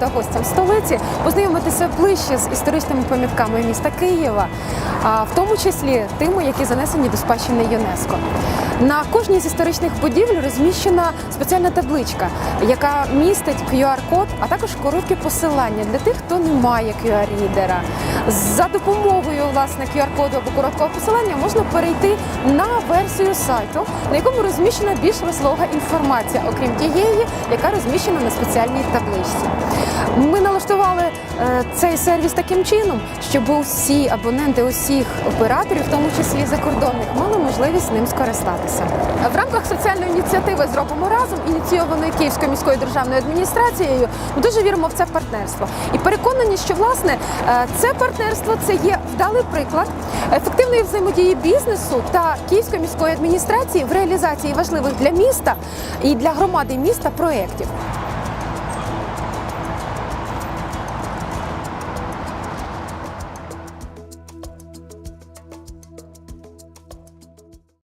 та гостям столиці познайомитися ближче з історичними пам'ятками міста Києва, а в тому числі тими, які занесені до спадщини ЮНЕСКо. На кожній з історичних будівель розміщена спеціальна табличка, яка містить QR-код, а також коротке посилання для тих, хто не має QR-рідера. За допомогою власне QR-коду або короткого посилання можна перейти на версію сайту, на якому розміщена більш розлога інформація, окрім тієї, яка розміщена на спеціальній табличці. Ми налаштували е, цей сервіс таким чином, щоб усі абоненти усіх операторів, в тому числі закордонних, мали можливість ним скористатися. В рамках соціальної ініціативи Зробимо разом, ініційованої Київською міською державною адміністрацією, ми дуже віримо в це партнерство і переконані, що власне е, це партнерство це є вдалий приклад ефективної взаємодії бізнесу та Київської міської адміністрації в реалізації важливих для міста і для громади міста проєктів.